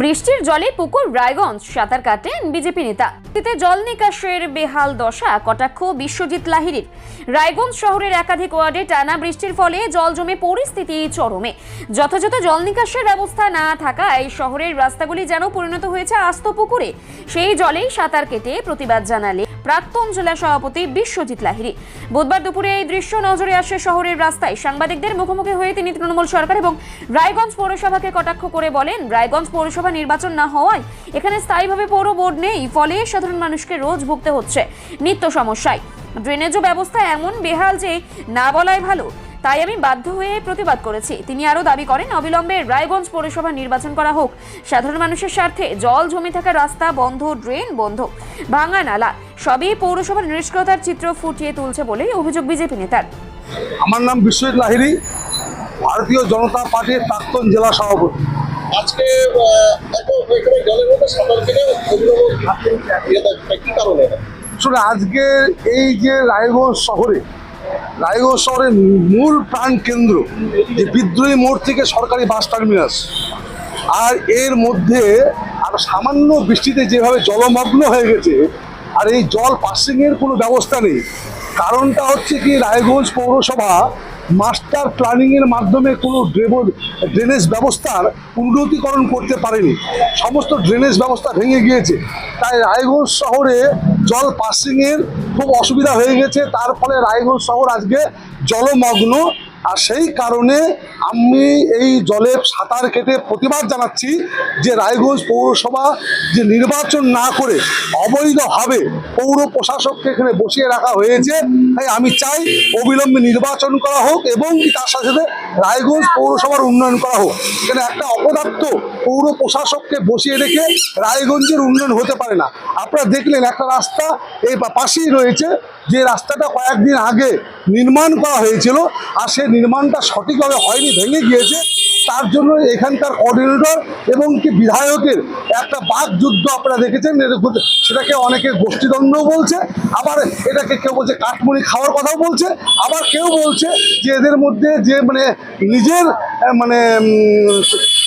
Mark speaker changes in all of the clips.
Speaker 1: বৃষ্টির জলে পুকুর, রায়গঞ্জ, সাঁতার কাটেন বিজেপি নেতা। এতে জল নিকাশের বেহাল দশা, কটাক্ষ বিশ্বজিৎ লাহিড়ির। রায়গঞ্জ শহরের একাধিক ওয়ার্ডে টানা বৃষ্টির ফলে জল জমে পরিস্থিতি চরমে। যথাযথ জল নিকাশের ব্যবস্থা না থাকায় শহরের রাস্তাগুলি যেন পরিণত হয়েছে আস্ত পুকুরে। সেই জলেই সাঁতার কেটে প্রতিবাদ জানালে প্রাক্তন জেলা সভাপতি বিশ্বজিৎ লাহিড়ি। বুধবার দুপুরে এই দৃশ্য নজরে আসে শহরের রাস্তায়। সাংবাদিকদের মুখোমুখি হয়ে তিনি তৃণমূল সরকার এবং রায়গঞ্জ পৌরসভাকে কটাক্ষ করে বলেন, রায়গঞ্জ পৌরসভা নির্বাচন না হওয়ায় এখানে স্থায়ীভাবে পৌর বোর্ড নেই, ফলে সাধারণ মানুষকে রোজ ভুগতে হচ্ছে নিত্য সমস্যায়। ড্রেনেজও ব্যবস্থা এমন বেহাল যে না বলাই ভালো, তাই আমি বাধ্য হয়ে প্রতিবাদ করেছি। তিনি আরও দাবি করেন, অবিলম্বে রায়গঞ্জ পৌরসভা নির্বাচন করা হোক। সাধারণ মানুষের স্বার্থে জল জমে থাকা রাস্তা বন্ধ, ড্রেন বন্ধ, ভাঙা নালা, সবই পৌরসভার নিষ্ক্রিয়তার চিত্র ফুটিয়ে তুলছে বলেই অভিযোগ বিজেপি নেতার।
Speaker 2: আমার নাম বিশ্বজিৎ লাহিড়ী, ভারতীয় জনতা পার্টির প্রাক্তন জেলা সভাপতি।
Speaker 3: আজকে এখানে কি কারণে?
Speaker 2: আসলে আজকে এই যে রায়গঞ্জ শহরে, রায়গঞ্জ শহরের মূল প্রাণ কেন্দ্র যে বিদ্রোহী মোড় থেকে সরকারি বাস টার্মিনাস, আর এর মধ্যে আর সামান্য বৃষ্টিতে যেভাবে জলমগ্ন হয়ে গেছে, আর এই জল পাসিংয়ের কোনো ব্যবস্থা নেই কারণটা হচ্ছে কি, রায়গঞ্জ পৌরসভা মাস্টার প্ল্যানিংয়ের মাধ্যমে কোনো ড্রেনেজ ব্যবস্থার উন্নতিকরণ করতে পারেনি। সমস্ত ড্রেনেজ ব্যবস্থা ভেঙে গিয়েছে। তাই রায়গঞ্জ শহরে জল পাসিংয়ের খুব অসুবিধা হয়ে গেছে। তার ফলে রায়গঞ্জ শহর আজকে জলমগ্ন। আর সেই কারণে আমি এই জলে সাঁতার কেটে প্রতিবাদ জানাচ্ছি যে রায়গঞ্জ পৌরসভা যে নির্বাচন না করে অবৈধভাবে পৌর প্রশাসককে এখানে বসিয়ে রাখা হয়েছে, তাই আমি চাই অবিলম্বে নির্বাচন করা হোক এবং তার সাথে সাথে রায়গঞ্জ পৌরসভার উন্নয়ন করা হোক। এখানে একটা অপদার্থ পৌর প্রশাসককে বসিয়ে রেখে রায়গঞ্জের উন্নয়ন হতে পারে না। আপনারা দেখলেন একটা রাস্তা এই পাশেই রয়েছে, যে রাস্তাটা কয়েকদিন আগে নির্মাণ করা হয়েছিল আর সেই নির্মাণটা সঠিকভাবে হয়নি, ভেঙে গিয়েছে। তার জন্য এখানকার কোঅর্ডিনেটর এবং কি বিধায়কের একটা বাক যুদ্ধ আপনারা দেখেছেন সেটাকে অনেকে গোষ্ঠীদ্বন্দ্ব বলছে, আবার এটাকে কেউ বলছে কাঠমুড়ি খাওয়ার কথাও বলছে, আবার কেউ বলছে যে এদের মধ্যে যে মানে নিজের মানে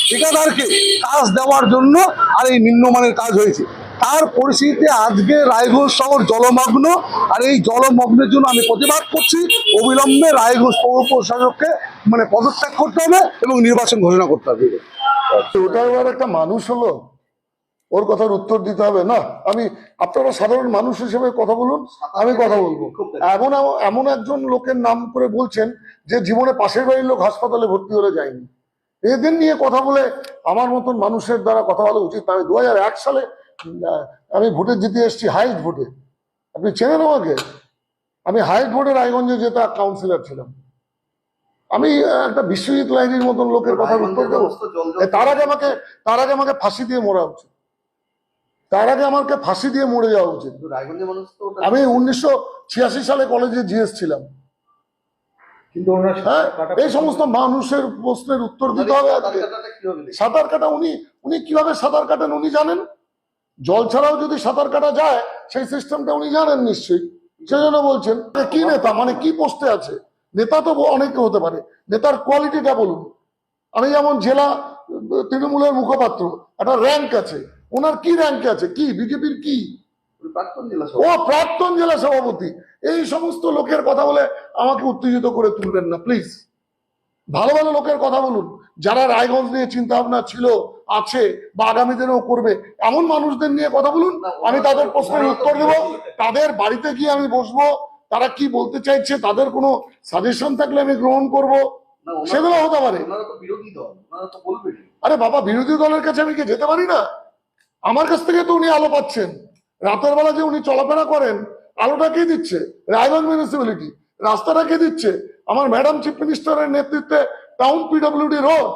Speaker 2: ঠিকাদারকে কাজ দেওয়ার জন্য আর এই নিম্নমানের কাজ হয়েছে। তার পরিস্থিতিতে আজকে রায়গঞ্জ শহর জলমগ্ন। আর এই জলমগ্নের জন্য আমি প্রতিবাদ করছি, অবিলম্বে রায়গঞ্জ পৌর প্রশাসককে মানে পদত্যাগ করতে হবে এবং নির্বাচন ঘোষণা করতে হবে।
Speaker 4: ওটা এবার একটা মানুষ হলো, ওর কথার উত্তর দিতে হবে না? আমি, আপনারা সাধারণ মানুষ হিসেবে কথা বলুন, আমি কথা বলব। এমন, এমন- একজন লোকের নাম করে বলছেন যে জীবনে পাশের বাড়ির লোক হাসপাতালে ভর্তি হলে যায়নি। এদের নিয়ে কথা বলে আমার মতন মানুষের দ্বারা কথা বলা উচিত। আমি দু হাজার এক সালে আমি ভোটে জিতে এসেছি হাইস্ট ভোটে আপনি চেনেন আমাকে? আমি হাইস্ট ভোটে রায়গঞ্জে যেটা কাউন্সিলর ছিলাম। আমি একটা বিশ্বজিৎ লাইনের মতন লোকের কথা উত্তর দেবো। তার আগে আমাকে তার আগে আমাকে ফাঁসি দিয়ে মরা উচিত। তার আগে আমাকে ফাঁসি দিয়ে মরে যাওয়া উচিত। আমি উনিশশো ছিয়াশি সালে কলেজে জিএস ছিলাম।
Speaker 3: কিন্তু
Speaker 4: হ্যাঁ এই সমস্ত মানুষের প্রশ্নের উত্তর দিতে হবে?
Speaker 3: সাঁতার
Speaker 4: কাটা উনি উনি কীভাবে সাঁতার কাটেন উনি জানেন? জল ছাড়াও যদি সাঁতার কাটা যায় সেই সিস্টেমটা উনি জানেন নিশ্চয়ই। সেজন্য বলছেন কি নেতা? মানে কি পোস্টে আছে? নেতা তো অনেকে হতে পারে। নেতার কোয়ালিটিটা বলুন। আমি যেমন জেলা তৃণমূলের মুখপাত্র একটা র্যাঙ্ক আছে। ওনার কি র্যাঙ্ক আছে? কি? বিজেপির কি? ও প্রাক্তন জেলা সভাপতি। এই সমস্ত লোকের কথা বলে আমাকে উত্তেজিত করে তুলবেন না প্লিজ ভালো ভালো লোকের কথা বলুন। যারা রায়গঞ্জ নিয়ে চিন্তা ভাবনা ছিল আছে বা আগামী দিনেও করবে এমন মানুষদের নিয়ে কথা বলুন। আমি তাদের প্রশ্নের উত্তর দেব। তাদের বাড়িতে গিয়ে আমি বসবো। তারা কি বলতে চাইছে তাদের কোনো সাজেশন থাকলে আমি গ্রহণ করব। সেগুলো হতে পারে। আরে বাবা বিরোধী দলের কাছে আমি কি যেতে পারি না? আমার কাছ থেকে তো উনি আলো পাচ্ছেন। রাতের বেলা যে উনি চলাফেরা করেন আলোটা কে দিচ্ছে? রায়গঞ্জ মিউনিসিপ্যালিটি রাস্তাটা কে দিচ্ছে? আমার ম্যাডাম চিফ মিনিস্টারের নেতৃত্বে টাউন পিডব্লিউডি রোড।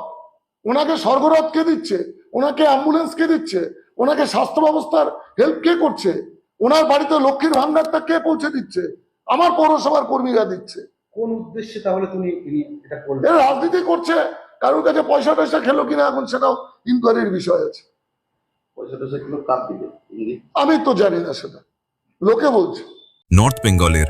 Speaker 4: ওনাকে স্বর্গরথ কে দিচ্ছে? ওনাকে অ্যাম্বুলেন্স কে দিচ্ছে? ওনাকে স্বাস্থ্য ব্যবস্থার হেল্প কে করছে? ওনার বাড়িতে লক্ষ্মীর ভান্ডারটা কে পৌঁছে দিচ্ছে? আমার পৌরসভার কর্মীরা দিচ্ছে।
Speaker 5: কোন উদ্দেশ্যে তাহলে তুমি এটা করলেন?
Speaker 4: এরা রাজনীতি করছে। কারোর কাছে পয়সা টয়সা খেলো কিনা এখন সেটাও ইনকোয়ারির বিষয় আছে।
Speaker 3: পয়সা টয়সা কিলো কাপ দিবে
Speaker 4: আমি তো জানি না সেটা। লোকে বলছে।
Speaker 6: নর্থ বেঙ্গলের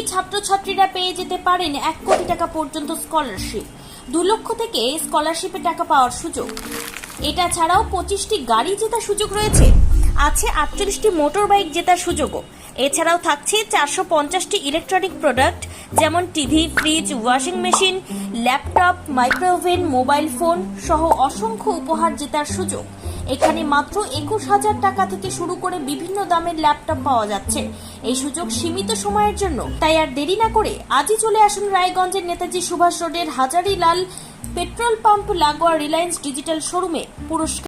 Speaker 7: কিনলেই ছাত্রছাত্রীরা পেয়ে যেতে পারেন এক কোটি টাকা পর্যন্ত স্কলারশিপ। দু লক্ষ থেকে স্কলারশিপে টাকা পাওয়ার সুযোগ। এটা ছাড়াও পঁচিশটি গাড়ি জেতার সুযোগ রয়েছে। আছে আটচল্লিশটি মোটর বাইক জেতার সুযোগও। এছাড়াও থাকছে চারশো পঞ্চাশটি ইলেকট্রনিক প্রোডাক্ট, যেমন TV, fridge, washing machine, laptop, micro oven, mobile phone সহ অসংখ্য উপহার জেতার সুযোগ। এখানে মাত্র একুশ হাজার টাকা থেকে শুরু করে বিভিন্ন দামের ল্যাপটপ পাওয়া যাচ্ছে। এই সুযোগ সীমিত সময়ের জন্য। তাই আর দেরি না করে আজই চলে আসুন রায়গঞ্জের নেতাজি সুভাষ রোডের হাজারিলাল পেট্রোল পাম্প লাগোয়া রিলায়েন্স ডিজিটাল শোরুমে। পুরস্কার